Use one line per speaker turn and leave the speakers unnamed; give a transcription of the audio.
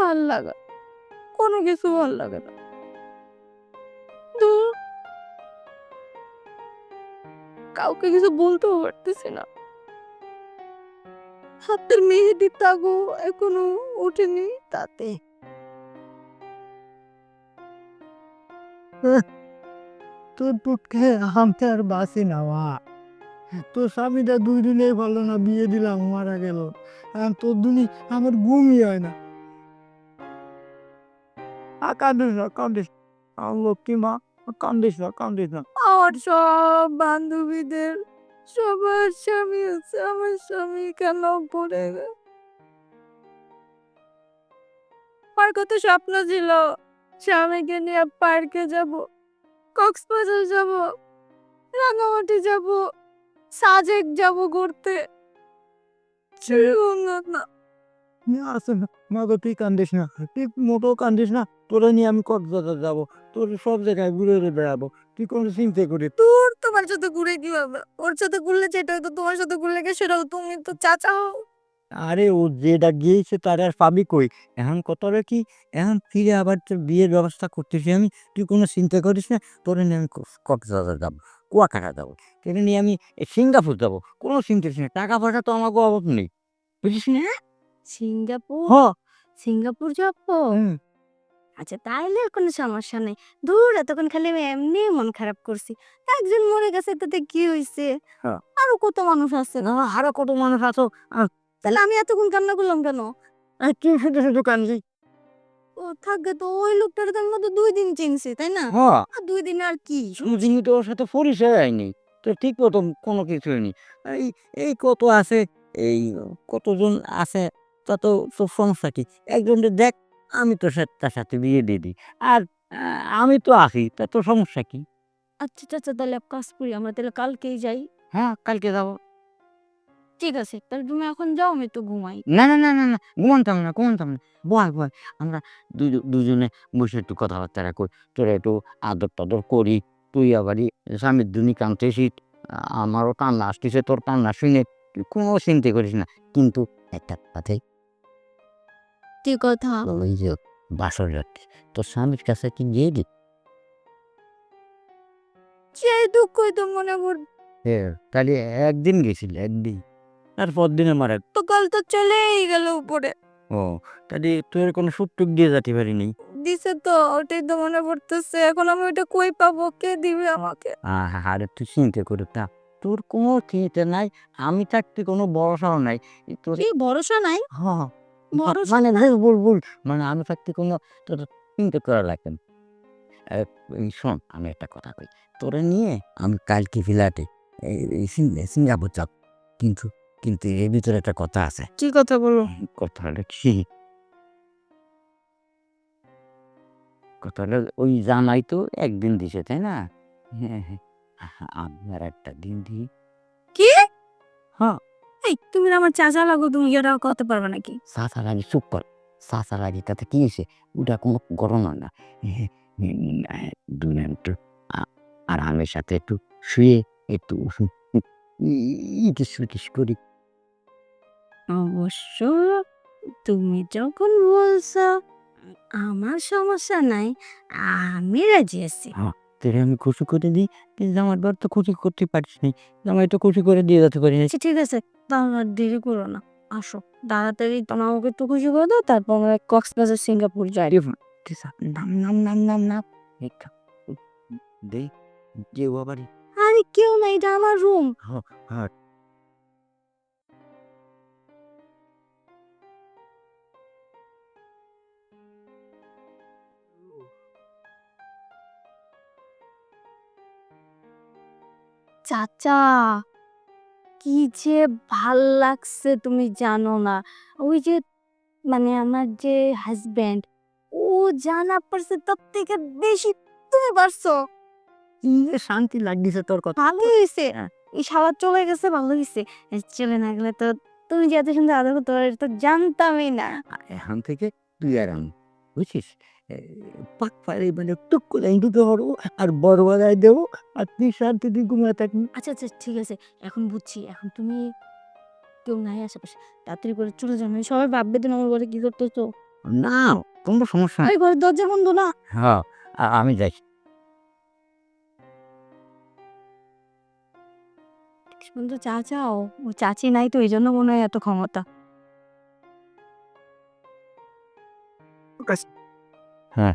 ভালো লাগা। কোনো কিছু ভালো লাগে না। কাউকে কিছু বলতেও পারতেছি না। হাতের মেহেদি তাগো এখনও ওঠেনি তাতে।
তোর পুটকে হামতে আর বাসি না তোর স্বামীটা দুই দিনেই ভালো না, বিয়ে দিলাম, মারা গেল। তোর দুনি আমার ঘুমই হয় না। কান্দিস না। আমার
সব বান্ধবীদের সবার স্বামী আছে আমার স্বামী কেন পড়ে আমার কত স্বপ্ন ছিল স্বামীকে নিয়ে পার্কে যাব কক্সবাজার যাব রাঙামাটি যাব সাজেক যাব ঘুরতে। না, না
না, আসে না মা গো তুই কান্দিস না তুই মোটেও কান্দিস না তোরা নিয়ে আমি কক্সবাজার যাব তোর সব জায়গায় ঘুরে ঘুরে বেড়াবো তুই কোনো চিন্তা করি
তোর তোমার সাথে ঘুরে কি হবে? ওর সাথে ঘুরলে যেটা হতো তোমার সাথে ঘুরলে কি সেটাও তুমি তো চাচা হও।
আরে ও যেটা গিয়েছে তার আর পাবি কই? এখন কথাটা কি? এখন ফিরে আবার তোর বিয়ের ব্যবস্থা করতেছি আমি তুই কোনো চিন্তা করিস না তোরে নিয়ে আমি কক্স- কক্সবাজার যাব কুয়াকাটা যাব তোরে নিয়ে আমি সিঙ্গাপুর যাব কোনো চিন্তা না টাকা পয়সা তো আমাকে অভাব নেই বুঝিস না?
সিঙ্গাপুর?
হ
সিঙ্গাপুর যাব
হুম।
আচ্ছা তাইলে আর কোনো সমস্যা নেই। দূর এতক্ষণ খালি আমি এমনি মন খারাপ করছি। একজন মরে গেছে তাতে কি হয়েছে
হ্যাঁ।
আরও কত মানুষ আছে
না? আরও কত মানুষ আছো?
তাহলে আমি এতক্ষণ কান্না করলাম কেন?
আর তুই শুধু শুধু কানজি
ও থাকবে তো ওই লোকটার তো আমরা তো দুই দিন চিনছি তাই না?
হ
আর দুই দিন আর কি?
সুদিনই তো ওর সাথে পরিচয় হয়নি। তো ঠিক মতো কোনো কিছু হয়নি এই এই কত আছে? এই কতজন আছে? তা তো তোর সমস্যা কি? একজনকে দেখ আমি তো তার সাথে বিয়ে দিয়ে দিই। আর আমি তো আসি তা তোর সমস্যা কি?
আচ্ছা আচ্ছা তাহলে এক কাজ করি আমরা তাহলে কালকেই যাই।
হ্যাঁ কালকে যাব।
ঠিক আছে তাহলে তুমি এখন যাও আমি তো ঘুমাই।
না না না না না ঘুমানতাম না ঘুমানতাম না। বয় বয় আমরা দুজ- দুজনে বসে একটু কথাবার্তা করি তোরা একটু আদর টাদর করি তুই আবারই স্বামীর দুনি কানতেছিস আমারও কান্না আসতেছে তোর কান্না শুনে কোনো চিন্তা করিস না। কিন্তু একটা কথাই
কি কথা।
ওই যে বাসর রাত তোর স্বামীর কাছে কি গিয়ে দি
সেই দুঃখই তো মনে পড়
তাহলে একদিন গেছিল একদিন। তারপর দিন আমার এক
তো কাল তো চলেই গেল উপরে।
ও তাহলে তোর কোনো সুখ টুক দিয়ে যেতে পারিনি?
দিছে তো ওটাই তো মনে পড়তেছে। এখন আমি ওইটা কই পাবো? কে দিবে আমাকে?
আরে তুই চিন্তা করে তা তোর কোনো চিন্তা নাই আমি থাকতে কোনো ভরসাও নাই। তোর
কি ভরসা নাই?
হ্যাঁ। মানে ভাই বল বল। মানে আমি থাকতে কোনো তোর চিন্তা করা লাগবে না। শোন আমি একটা কথা কই। তোরে নিয়ে আমি কালকে সিং- সিঙ্গাপুর যাব। কিন্তু কিন্তু এর ভিতরে একটা কথা আছে।
কি কথা বলো?
কথাটা কি? কথাটা ওই জানাই তো একদিন দিছে তাই না? হ্যাঁ হ্যাঁ। আর একটা দিন দিই।
কি?
হ্যাঁ।
এই তুমি আমার চাচা লাগো তুমি এটা করতে পারবে নাকি?
সাসার আগে চুপ কর। সাসার আগে তাতে কি হয়েছে? ওটা কোনো ঘটনা না। একটু আরামের সাথে একটু শুয়ে একটু ইটিস করি।
অবশ্য তুমি যখন বলছো আমার সমস্যা নাই আমি রাজি আছি।
তোরে আমি খুশি করে দিই কিন্তু জামাই বার তো খুশি করতে পারিস নি। জামাই তো খুশি করে দিয়ে যেতে পারি
আচ্ছা ঠিক আছে। তাহলে আর দেরি করো না। আসো। তাড়াতাড়ি তোমার আমাকে একটু খুশি করে দাও তারপর আমরা কক্সবাজার সিঙ্গাপুর যাই।
নাম নাম নাম নাম নাম। দেখ যে বাবারি।
আরে কেউ না এটা আমার রুম
হ্যাঁ
চাচা কি যে ভালো লাগছে তুমি জানো না। ওই যে মানে আমার যে হাজবেন্ড ও জানা পারছে তার থেকে বেশি তুমি পারছ।
কি শান্তি লাগছে তোর কথা।
ভালো হয়েছে এই সাবার চলে গেছে ভালো হয়েছে চলে না গেলে তো তুমি যে এত সুন্দর আদর করতে পারো তো জানতামই না।
এখন থেকে তুই আর আমি বুঝছিস? পাকপাড়ে মানে টুক করে ঢুকে পড়ব আর বড়বেলায় দেবো আর তুই শান্তিতে ঘুমিয়ে থাকবি
আচ্ছা আচ্ছা ঠিক আছে এখন বুঝছি এখন তুমি কেউ নাই আশেপাশে তাড়াতাড়ি করে চলে যাবে মানে সবাই ভাববে তুমি আমার ঘরে কি করতেছো?
না কোনো সমস্যা নাই।
ঘরের দরজা বন্ধ না?
হ্যাঁ আমি যাই।
পর্যন্ত চা চাও? ও চাচি নাই তো এই জন্য মনে হয় এত ক্ষমতা।
huh.